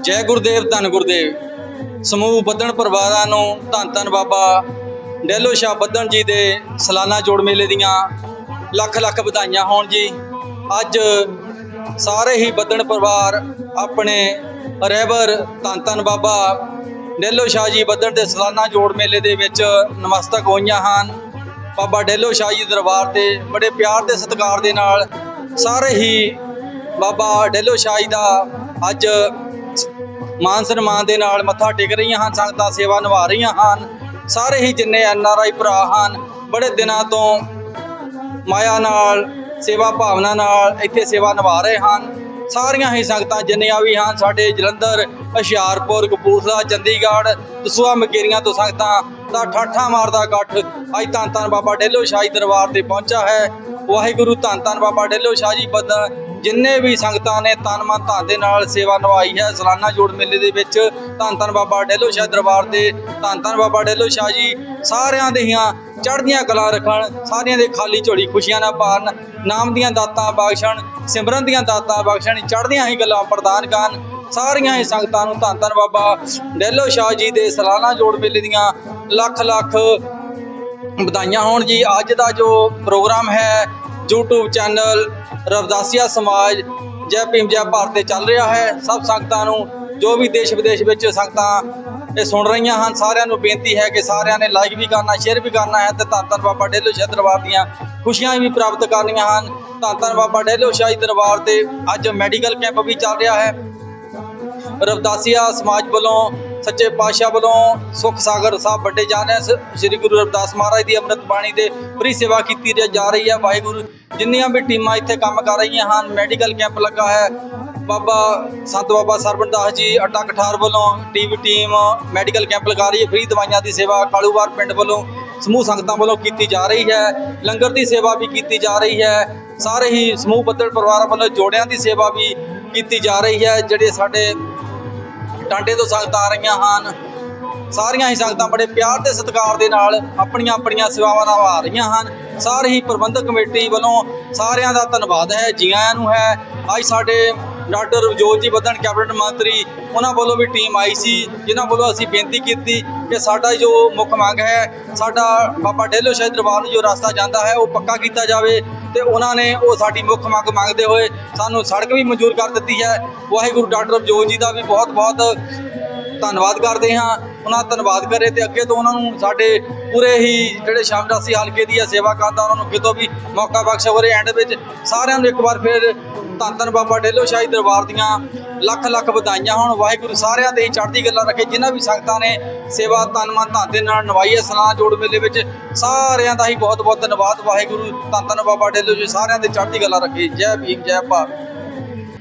ਜੈ ਗੁਰਦੇਵ ਧੰਨ ਗੁਰਦੇਵ। ਸਮੂਹ ਬੱਦਣ ਪਰਿਵਾਰਾਂ ਨੂੰ ਧੰਨ ਧੰਨ ਬਾਬਾ। ਡੈਲੋ ਸ਼ਾਹ ਬੱਦਣ ਜੀ ਦੇ ਸਾਲਾਨਾ ਜੋੜ ਮੇਲੇ ਦੀਆਂ ਲੱਖ ਲੱਖ ਵਧਾਈਆਂ ਹੋਣ ਜੀ। ਅੱਜ ਸਾਰੇ ਹੀ ਬੱਦਣ ਪਰਿਵਾਰ ਆਪਣੇ ਰਹਿਬਰ ਧੰਨ ਧੰਨ ਬਾਬਾ ਡੈਲੋ ਸ਼ਾਹ ਜੀ ਬੱਦਣ ਦੇ ਸਾਲਾਨਾ ਜੋੜ ਮੇਲੇ ਦੇ ਵਿੱਚ ਨਮਸਤਕ ਹੋਈਆਂ ਹਨ। ਬਾਬਾ ਡੈਲੋ ਸ਼ਾਹ ਜੀ ਦਰਬਾਰ ਤੇ ਬੜੇ ਪਿਆਰ ਤੇ ਸਤਿਕਾਰ ਦੇ ਨਾਲ ਸਾਰੇ ਹੀ ਬਾਬਾ ਡੈਲੋ ਸ਼ਾਹ ਜੀ ਦਾ ਅੱਜ ਮਾਨ ਸਨਮਾਨ ਦੇ ਨਾਲ ਮੱਥਾ ਟੇਕ ਰਹੀਆਂ ਹਨ, ਸੰਗਤਾਂ ਸੇਵਾ ਨਿਭਾ ਰਹੀਆਂ ਹਨ। ਸਾਰੇ ਹੀ ਜਿੰਨੇ ਐਨ ਆਰ ਆਈ ਭਰਾ ਹਨ, ਬੜੇ ਦਿਨਾਂ ਤੋਂ ਮਾਇਆ ਨਾਲ, ਸੇਵਾ ਭਾਵਨਾ ਨਾਲ ਇੱਥੇ ਸੇਵਾ ਨਿਭਾ ਰਹੇ ਹਨ। ਸਾਰੀਆਂ ਹੀ ਸੰਗਤਾਂ ਜਿੰਨੀਆਂ ਵੀ ਹਨ, ਸਾਡੇ ਜਲੰਧਰ, ਹੁਸ਼ਿਆਰਪੁਰ, ਕਪੂਰਥਲਾ, ਚੰਡੀਗੜ੍ਹ ਦਸੂਆ ਮਕੇਰੀਆਂ ਤੋਂ ਸੰਗਤਾਂ ਦਾ ਠਾਠਾ ਮਾਰਦਾ ਇਕੱਠ। ਅੱਜ ਧੰਨ ਧੰਨ ਬਾਬਾ ਡੇਲੋ ਸ਼ਾਹੀ ਦਰਬਾਰ ਤੇ ਪਹੁੰਚਾ ਹੈ। ਵਾਹਿਗੁਰੂ ਧੰਨ ਧੰਨ ਬਾਬਾ ਡੇਲੋ ਸ਼ਾਹ ਜੀ ਬਦ ਜਿੰਨੇ ਵੀ ਸੰਗਤਾਂ ਨੇ ਤਨ ਮਨ ਧਨ ਦੇ ਨਾਲ ਸੇਵਾ ਨਿਭਾਈ ਹੈ, ਸਾਲਾਨਾ ਜੋੜ ਮੇਲੇ ਦੇ ਵਿੱਚ ਧੰਨ ਧੰਨ ਬਾਬਾ ਡੇਲੋ ਸ਼ਾਹ ਦਰਬਾਰ ਤੇ ਧੰਨ ਧੰਨ ਬਾਬਾ ਡੇਲੋ ਸ਼ਾਹ ਜੀ ਸਾਰਿਆਂ ਦੇਆਂ ਚੜ੍ਹਦੀਆਂ ਕਲਾ ਰੱਖਣ, ਸਾਰਿਆਂ ਦੇ ਖਾਲੀ ਝੋਲੀ ਖੁਸ਼ੀਆਂ ਨਾਲ ਪਾਰਨ ਨਾਮ ਦੀਆਂ ਦਾਤਾਂ ਬਖਸ਼ਣ, ਸਿਮਰਨ ਦੀਆਂ ਦਾਤਾਂ ਬਖਸ਼ਣ, ਚੜ੍ਹਦੀਆਂ ਹੀ ਗੱਲਾਂ ਪ੍ਰਦਾਨ ਕਰਨ, ਸਾਰੀਆਂ ਹੀ ਸੰਗਤਾਂ ਨੂੰ ਧੰਨ ਧੰਨ ਬਾਬਾ ਡੇਲੋ ਸ਼ਾਹ ਜੀ ਦੇ ਸਾਲਾਨਾ ਜੋੜ ਮੇਲੇ ਦੀਆਂ ਲੱਖ ਲੱਖ ਵਧਾਈਆਂ ਹੋਣ ਜੀ। ਅੱਜ ਦਾ ਜੋ ਪ੍ਰੋਗਰਾਮ ਹੈ YouTube ਚੈਨਲ ਰਵਦਾਸੀਆ ਸਮਾਜ, ਜੈ ਭੀਮ, ਜੈ ਭਾਰਤ ਤੇ ਚੱਲ ਰਿਹਾ ਹੈ। ਸਭ ਸੰਗਤਾਂ ਨੂੰ, ਜੋ ਵੀ ਦੇਸ਼ ਵਿਦੇਸ਼ ਵਿੱਚ ਸੰਗਤਾਂ ਇਹ ਸੁਣ ਰਹੀਆਂ ਹਨ, ਸਾਰਿਆਂ ਨੂੰ ਬੇਨਤੀ ਹੈ ਕਿ ਸਾਰਿਆਂ ਨੇ ਲਾਈਕ ਵੀ ਕਰਨਾ ਸ਼ੇਅਰ ਵੀ ਕਰਨਾ ਹੈ ਤੇ ਧੰਨ ਧੰਨ ਬਾਬਾ ਡੇਲੋ ਸ਼ਾਹ ਦਰਬਾਰ ਦੀਆਂ ਖੁਸ਼ੀਆਂ ਵੀ ਪ੍ਰਾਪਤ ਕਰਨੀਆਂ ਹਨ। ਧੰਨ ਧੰਨ ਬਾਬਾ ਡੇਲੋ ਸ਼ਾਹੀ ਦਰਬਾਰ ਤੇ ਅੱਜ ਮੈਡੀਕਲ ਕੈਂਪ ਵੀ ਚੱਲ ਰਿਹਾ ਹੈ। ਰਵਦਾਸੀਆ ਸਮਾਜ ਵੱਲੋਂ ਸੱਚੇ ਪਾਤਸ਼ਾਹ ਵੱਲੋਂ ਸੁਖ ਸਾਗਰ ਸਾਹਿਬ ਵੱਡੇ ਜਾਣੇ ਸ੍ਰੀ ਗੁਰੂ ਰਵਿਦਾਸ ਮਹਾਰਾਜ ਦੀ ਅੰਮ੍ਰਿਤ ਬਾਣੀ ਦੇ ਫਰੀ ਸੇਵਾ ਕੀਤੀ ਜਾ ਰਹੀ ਹੈ। ਵਾਹਿਗੁਰੂ, ਜਿੰਨੀਆਂ ਵੀ ਟੀਮਾਂ ਇੱਥੇ ਕੰਮ ਕਰ ਰਹੀਆਂ ਹਨ, ਮੈਡੀਕਲ ਕੈਂਪ ਲੱਗਾ ਹੈ। ਬਾਬਾ ਸੰਤ ਬਾਬਾ ਸਰਬਨਦਾਸ ਜੀ ਅਟਕ ਕਠਾਰ ਵੱਲੋਂ ਟੀਵੀ ਟੀਮ ਮੈਡੀਕਲ ਕੈਂਪ ਲਗਾ ਰਹੀ ਹੈ। ਫ੍ਰੀ ਦਵਾਈਆਂ ਦੀ ਸੇਵਾ ਕਾਲੂਵਾਰ ਪਿੰਡ ਵੱਲੋਂ ਸਮੂਹ ਸੰਗਤਾਂ ਵੱਲੋਂ ਕੀਤੀ ਜਾ ਰਹੀ ਹੈ। ਲੰਗਰ ਦੀ ਸੇਵਾ ਵੀ ਕੀਤੀ ਜਾ ਰਹੀ ਹੈ। ਸਾਰੇ ਹੀ ਸਮੂਹ ਬੱਦਲ ਪਰਿਵਾਰਾਂ ਵੱਲੋਂ ਜੋੜਿਆਂ ਦੀ ਸੇਵਾ ਵੀ ਕੀਤੀ ਜਾ ਰਹੀ ਹੈ। ਜਿਹੜੇ ਸਾਡੇ ਟਾਂਡੇ ਤੋਂ ਸੰਗਤਾਂ ਆ ਰਹੀਆਂ ਹਨ। ਸਾਰੀਆਂ ਹੀ ਸੰਗਤਾਂ ਬੜੇ ਪਿਆਰ ਤੇ ਸਤਿਕਾਰ ਦੇ ਨਾਲ ਆਪਣੀਆਂ ਆਪਣੀਆਂ ਸੇਵਾਵਾਂ ਨਿਭਾ ਰਹੀਆਂ ਹਨ। ਸਾਰੇ ਹੀ ਪ੍ਰਬੰਧਕ ਕਮੇਟੀ ਵੱਲੋਂ ਸਾਰਿਆਂ ਦਾ ਧੰਨਵਾਦ ਹੈ ਜੀ ਆਇਆਂ ਨੂੰ ਹੈ। ਅੱਜ ਸਾਡੇ ਡਾਕਟਰ ਰਵਜੋਤ ਜੀ ਬੱਦਣ ਕੈਬਨਿਟ ਮੰਤਰੀ, ਉਹਨਾਂ ਵੱਲੋਂ ਵੀ ਟੀਮ ਆਈ ਸੀ, ਜਿਨ੍ਹਾਂ ਵੱਲੋਂ ਅਸੀਂ ਬੇਨਤੀ ਕੀਤੀ ਕਿ ਸਾਡਾ ਜੋ ਮੁੱਖ ਮੰਗ ਹੈ, ਸਾਡਾ ਬਾਬਾ ਡੇਲੋ ਸ਼ਾਹ ਦਰਬਾਰ ਨੂੰ ਜੋ ਰਸਤਾ ਜਾਂਦਾ ਹੈ, ਉਹ ਪੱਕਾ ਕੀਤਾ ਜਾਵੇ ਤੇ ਉਹਨਾਂ ਨੇ ਉਹ ਸਾਡੀ ਮੁੱਖ ਮੰਗ ਮੰਗਦੇ ਹੋਏ ਸਾਨੂੰ ਸੜਕ ਵੀ ਮਨਜ਼ੂਰ ਕਰ ਦਿੱਤੀ ਹੈ। ਵਾਹਿਗੁਰੂ ਡਾਕਟਰ ਰਵਜੋਤ ਜੀ ਦਾ ਵੀ ਬਹੁਤ ਬਹੁਤ ਧੰਨਵਾਦ ਕਰਦੇ ਹਾਂ। ਉਹਨਾਂ ਦਾ ਧੰਨਵਾਦ ਕਰੇ ਤੇ ਅੱਗੇ ਤੋਂ ਉਹਨਾਂ ਨੂੰ ਸਾਡੇ ਪੂਰੇ ਹੀ ਜਿਹੜੇ ਸ਼ਾਮਰਾਸੀ ਹਲਕੇ ਦੀ ਹੈ ਸੇਵਾ ਕਰਦਾ ਉਹਨਾਂ ਨੂੰ ਕਿਤੋਂ ਵੀ ਮੌਕਾ ਬਖਸ਼ੇ। ਹੋਰੇ ਐਂਡ ਵਿੱਚ ਸਾਰਿਆਂ ਨੂੰ ਇੱਕ ਵਾਰ ਫਿਰ ਧੰਨ ਧੰਨ ਬਾਬਾ ਡੇਲੋ ਸ਼ਾਹੀ ਦਰਬਾਰ ਦੀਆਂ ਲੱਖ ਲੱਖ ਵਧਾਈਆਂ ਹੋਣ। ਵਾਹਿਗੁਰੂ ਸਾਰਿਆਂ ਦੇ ਹੀ ਚੜ੍ਹਦੀ ਗੱਲਾਂ ਰੱਖੇ। ਜਿਨ੍ਹਾਂ ਵੀ ਸੰਗਤਾਂ ਨੇ ਸੇਵਾ ਤਨ ਮਨ ਧਨ ਦੇ ਨਾਲ ਨਿਭਾਈ ਹੈ, ਸਲਾਹ ਜੋੜ ਮੇਲੇ ਵਿੱਚ ਸਾਰਿਆਂ ਦਾ ਹੀ ਬਹੁਤ ਬਹੁਤ ਧੰਨਵਾਦ। ਵਾਹਿਗੁਰੂ ਧੰਨ ਧੰਨ ਬਾਬਾ ਡੇਲੋ ਜੀ ਸਾਰਿਆਂ ਦੇ ਚੜ੍ਹਦੀ ਗੱਲਾਂ ਰੱਖੇ। ਜੈ ਭੀਮ, ਜੈ ਭਾਰਤ।